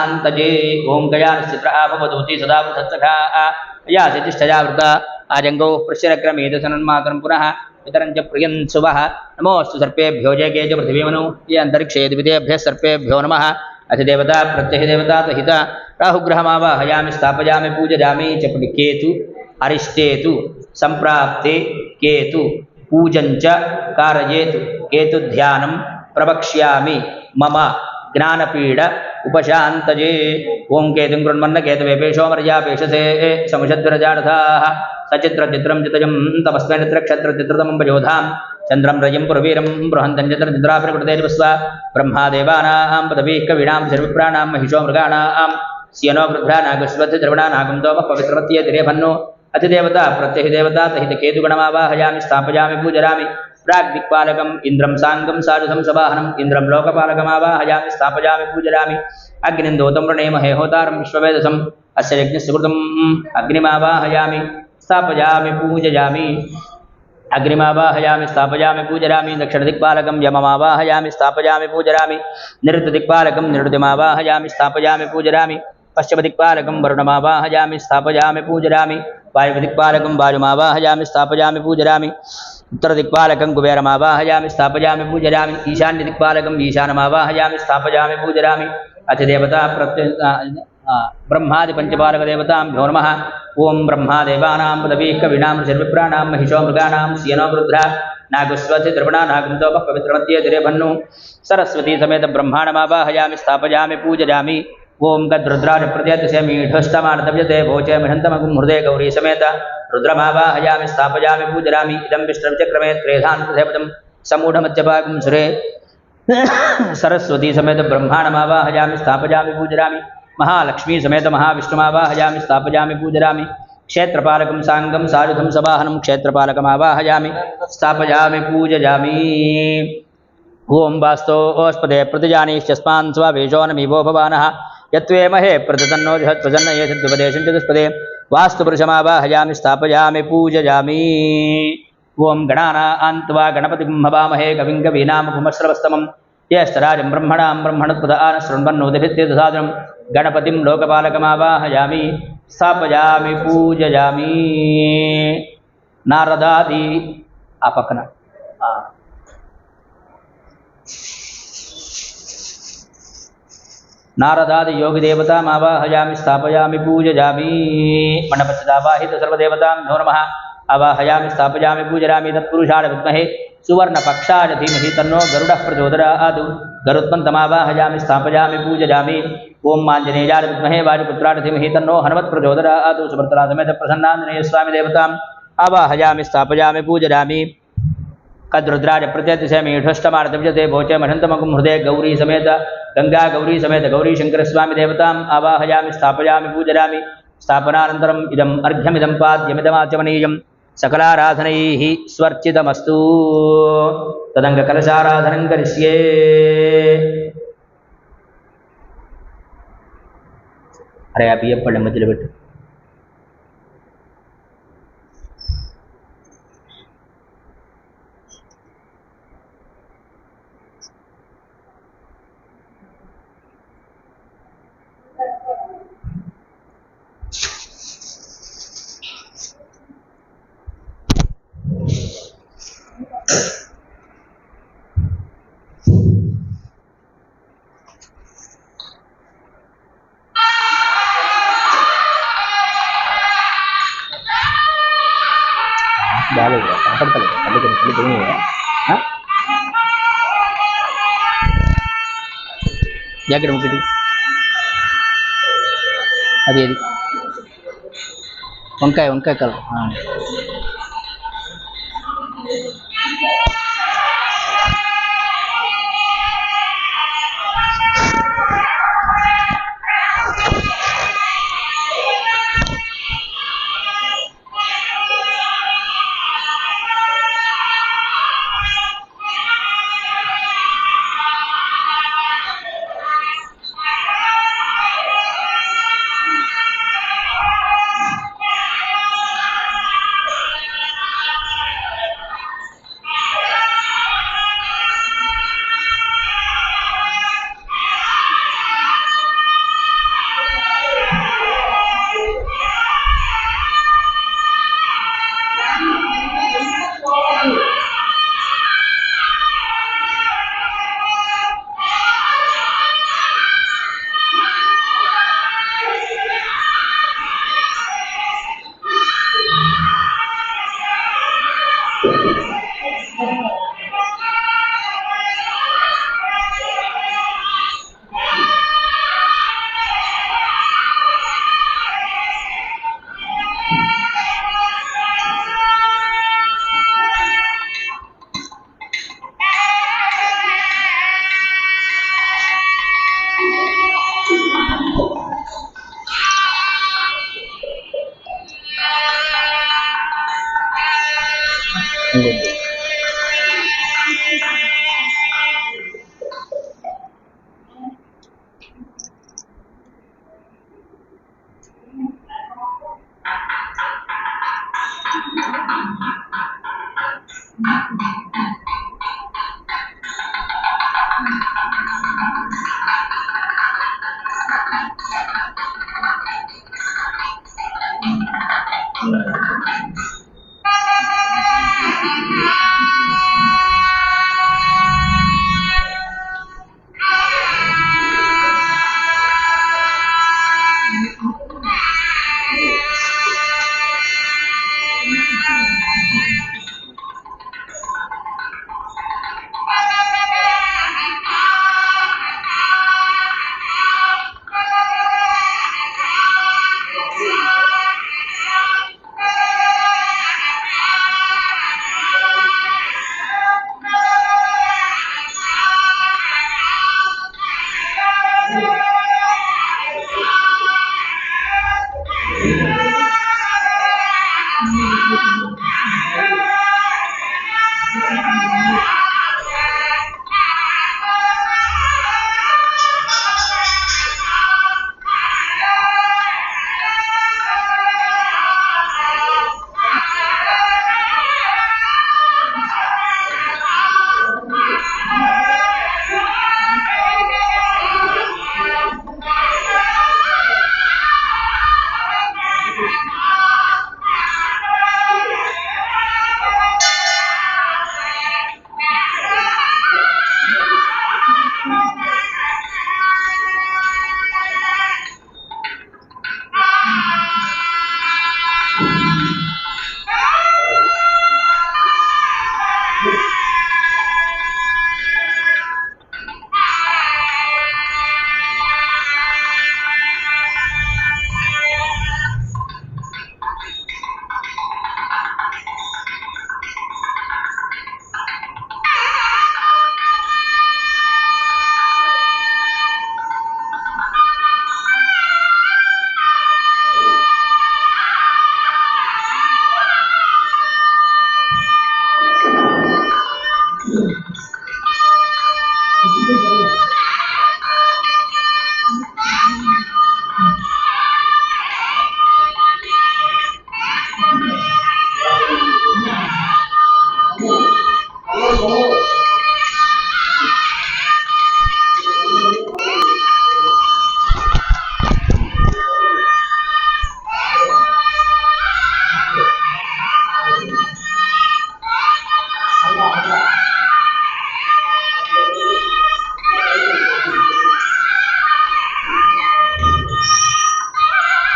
शान्तजे ॐ गयानश्चित्र भवदूति सदा वृथत्सखा या सितिष्ठजावृता आजङ्गौ पृश्यरक्रमेत सनन्मातरं पुनः पितरं च प्रियं शुभः। नमोऽस्तु सर्पेभ्यो जयके च पृथिवीमनु। ये अन्तरिक्षे द्वितीयेभ्यः सर्पेभ्यो नमः। अधिदेवता प्रत्यहिदेवता तहिता राहुग्रहमावाहयामि, स्थापयामि, पूजयामि च केतु अरिष्टेतु सम्प्राप्ते केतु पूजञ्च कारयेतु, केतुध्यानं प्रवक्ष्यामि मम ज्ञानपीड उपशान्तये ॐ केतुं कृण्वन्न केतवेपेशोमर्यापेशसे समुषद्विरजानथाः सचित्रचित्रं चितजं तमस्मै नित्रक्षत्रचित्रतमं प्रयोधां चन्द्रं रजं पुरवीरं बृहन्तं चित्रचित्राभिप्रकृतेजस्व ब्रह्मादेवानां पदवीः कवीणां सर्वप्राणां महिषो मृगाणां स्यनो वृद्धा नागस्वथ द्रवणा नागुन्दोमः पवित्रमत्ये तिरेभन्नो अतिदेवता प्रत्यहिदेवता तहितकेतुगणमावाहयामि स्थापयामि पूजयामि प्राग्दिक्पालकम् इन्द्रं साङ्गं साजुधं सवाहनम् इन्द्रं लोकपालकमावाहयामि स्थापयामि, पूजयामि। अग्निं दोतं वृणेमहे, होतारं विश्ववेदसम्, अस्य यज्ञस्य कृतम्। अग्निमावाहयामि, स्थापयामि, पूजयामि। अग्निमावाहयामि, स्थापयामि, पूजयामि। दक्षिणदिक्पालकं यममावाहयामि, स्थापयामि, पूजयामि। निरुतदिक्पालकं निरुतिमावाहयामि स्थापयामि, पूजयामि। पश्चिमदिक्पालकं वरुणमावाहयामि, स्थापयामि, पूजयामि। वायुदिक्पालकं वायुमावाहयामि, स्थापयामि, पूजयामि। उत्तरदिक्पालकं कुबेरमावाहयामि, स्थापयामि, पूजयामि ईशान्यदिक्पालकम् ईशानमावाहयामि, स्थापयामि, पूजयामि। अतिदेवता प्रत्य ब्रह्मादिपञ्चपालकदेवताभ्यो नमः। ॐ ब्रह्मादेवानां पदवीः कवीनां सर्विप्राणां महिषो मृगाणां, सियनो वृद्धा नागस्वति द्रवणा नागुन्दोपः पवित्रमत्ये दिरेभन्नु सरस्वती समेत ब्रह्माणमावाहयामि, स्थापयामि, पूजयामि। ॐ गद्रुद्राजप्रत्यतिशमीढष्टमार्तव्यते भोचे मिहन्तमगुं हृदय गौरी समेत। रुद्रमावाहयामि, स्थापयामि, पूजयामि, इदं विष्णुचक्रमे त्रेधानुपदेपदं समूढमध्यभागं सुरे। सरस्वती समेत ब्रह्माणमावाहयामि, स्थापयामि, पूजयामि। महालक्ष्मी समेत महाविष्णुमावाहयामि, स्थापयामि, पूजयामि। क्षेत्रपालकं, साङ्गं, सायुधं सवाहनं क्षेत्रपालकमावाहयामि, स्थापयामि, पूजयामि। ॐ वास्तोस्पदे प्रतिजानीश्चस्मान् स्वावेशो नमीवो भवानः। यत्वेमहे प्रततन्नो जहत्वजन्न येषद्युपदेशं चतुष्पदे। वास्तुपुरुषमावाहयामि, स्थापयामि, पूजयामि। ओं गणानान्त्वा गणपतिं भवामहे, कविं कवीनामुपमश्रवस्तमं ज्येष्ठराजं ब्रह्मणां ब्रह्मणत्पद आनश्रृण्वन्नोदभित्येतसादनं गणपतिं लोकपालकमावाहयामि, स्थापयामि, पूजयामि। नारदादि आ पक्कन नारदादि योग देवता आवाहयामि, स्थापयामि, पूजयामि। मणपतिदावाहित सर्वदेवतां नो नमः। आवाहयामि, स्थापयामि, पूजयामि। तत्पुरुषाय सुवर्ण सुवर्णपक्षाय धीमहि तन्नो गरुडः प्रचोदयात् गरुत्मन्तमावाहयामि स्थापयामि, पूजयामि। ॐ माञ्जनेयाय विद्महे वायुपुत्राय धीमहि तन्नो हनुमत् प्रचोदयात् सुभद्रासमेत प्रसन्नाञ्जनेय स्वामि देवताम् आवाहयामि, स्थापयामि कद्रुद्राज कद्रुद्राय प्रत्यतिशयमीढष्टमार्तविजते भोचे महन्तमकुं हृदय गौरी समेत। गंगा गौरी समेत गौरी शंकर स्वामी देवताम आवाहयामि स्थापयामि पूजयामि स्थापनानन्तरम् इदम् अर्घ्यमिदं पाद्यमिदमाचमनीयं सकलाराधनैः स्वर्चितमस्तु कलशाराधन करिष्ये अरे अभी पढ़ मजल बेटे కనపడతలేదు కళ్ళు కళ్ళు కళ్ళు పోయినాయా? ఆ? జాకెట్ ఒకటి అది అది వంకాయ వంకాయ కలర్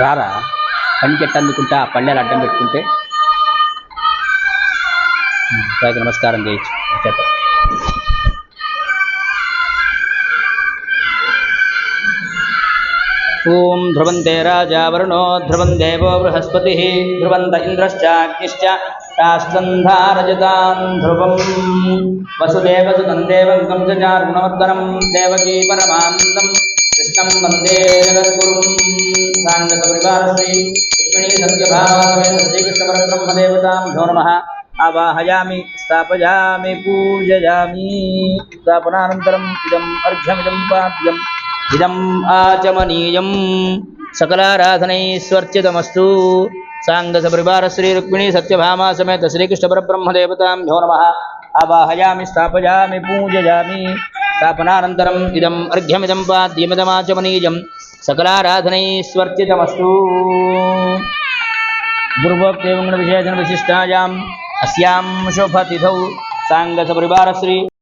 రారా? రారా చెట్టు అందుకుంటా? ఆ పళ్ళెలు అడ్డం పెట్టుకుంటే? పైకి నమస్కారం చేయొచ్చు చెప్ప. ఓం ధ్రువంతే రాజా వరుణో ధ్రువం దేవో బృహస్పతి ధ్రువంత ఇంద్రశ్చాగ్నిశ్చ రాష్ట్రంధారజతాం ధ్రువం. వసుదేవసుతం దేవం కంసచారుణవర్ధనం దేవకీ పరమానందం. कृष्णं वंदे जगद्गुरुं साङ्गतपरिवारश्री रुक्मिणी सत्यभावासमेत श्रीकृष्णपरब्रह्मदेवतां नमो। नमः आवाहयामि, स्थापयामि, पूजयामि। स्थापनानन्तरम् इदम् अर्घ्यमिदं पाप्यम् इदम् आचमनीयं सकलाराधनैस्वर्चितमस्तु साङ्गसपरिवार श्रीरुक्मिणी सत्यभामा समेत श्रीकृष्णपरब्रह्मदेवतां नमो नमः। आवाहयामि, स्थापयामि, पूजयामि। ఆవాహయామి స్థాపయామి పూజయామి స్థాపనానంతరం ఇదం అర్ఘ్యమిదం పాద్యమిదమాచమనీయం సకలారాధనైశ్వర్చితమస్తు గురుభోక్తేవంగణ